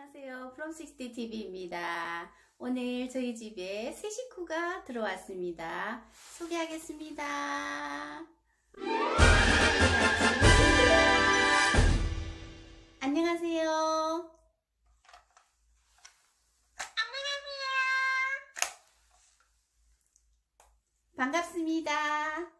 안녕하세요. 프롬60 TV입니다. 오늘 저희 집에 새 식구가 들어왔습니다. 소개하겠습니다. 안녕하세요. 반갑습니다.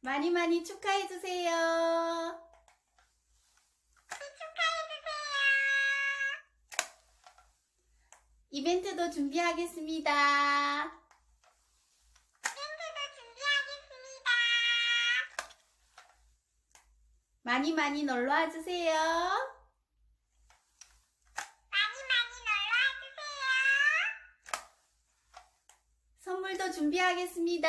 많이 많이 축하해주세요. 이벤트도 준비하겠습니다. 많이 많이 놀러와 주세요. 선물도 준비하겠습니다.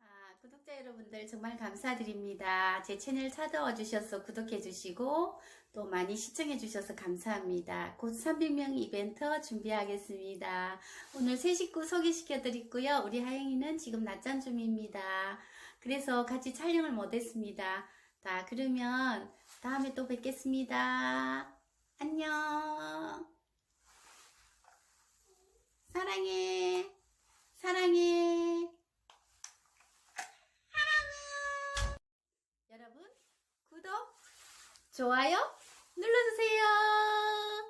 아, 구독자 여러분들 정말 감사드립니다. 제 채널 찾아와 주셔서 구독해 주시고 또 많이 시청해 주셔서 감사합니다. 곧 300명 이벤트 준비하겠습니다. 오늘 새 식구 소개시켜 드리고요. 우리 하영이는 지금 낮잠 중입니다. 그래서 같이 촬영을 못 했습니다. 자, 그러면 다음에 또 뵙겠습니다. 안녕. 사랑해. 사랑해. 여러분, 구독, 좋아요 눌러주세요.